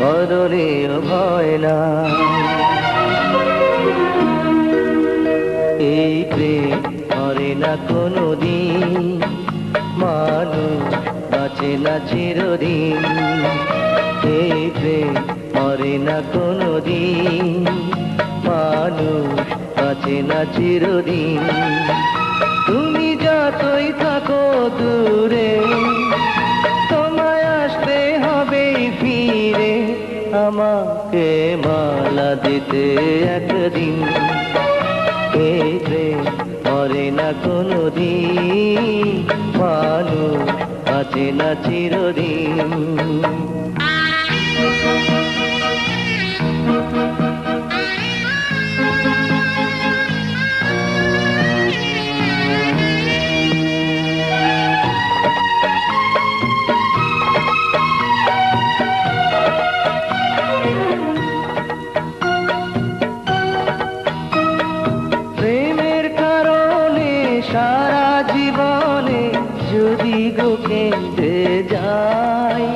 মরণেও ভয় না। এই প্রেম মরে না কোনো দিন মানুষ বাঁচে না চিরদিন। এই প্রেম মরে না কোনো দিন মানুষ বাঁচে না চিরদিন। তুমি যতই থাকো দূরে আমাকে মালা দিতে একদিন। এই প্রেম না কোনো দিন আছে না চিরদিন। যদি গো কেঁদে যাই।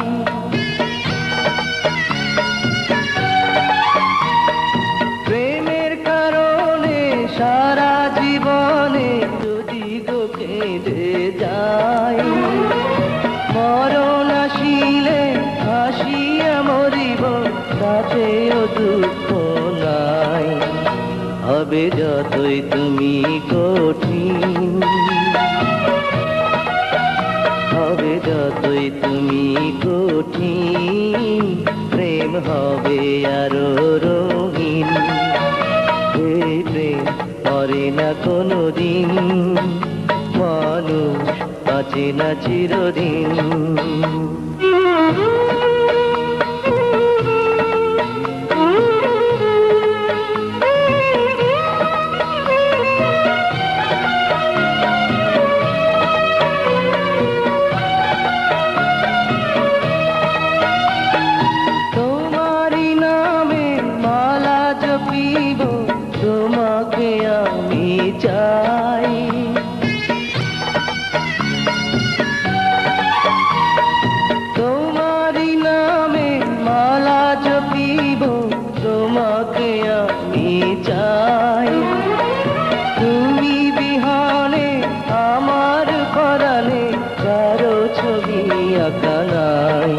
প্রেমের কারণে সারা জীবনে যদি গো কেঁদে যাই, মরণ আসিলে হাসিয়া মরিব তাতেও দুঃখ নাই। হবে যতই তুমি কঠিন তুমি কঠিন, প্রেম হবে আরও রঙিন। এই প্রেম করে না কোনো দিন মানুষ বাঁচে না চিরদিন। আমি চাই। তুমি বিহানে আমার পরাণে কারও ছবি আঁকা নাই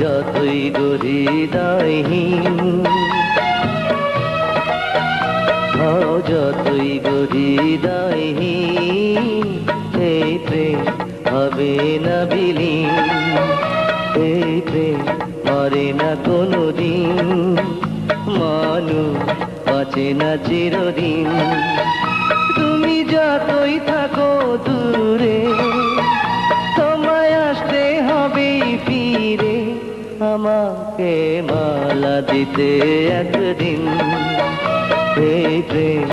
যতই গরি দাইহীন হও যতই গরি দাইহীন এই প্রেম হবে না বিলীন। এই প্রেম মরে না কোনো দিন মানুষ বাঁচে না চিরদিন। তুমি যতই থাকো দূরে, তোমায় আসতে হবে ফিরে। আমাকে মালা দিতে একদিন। এই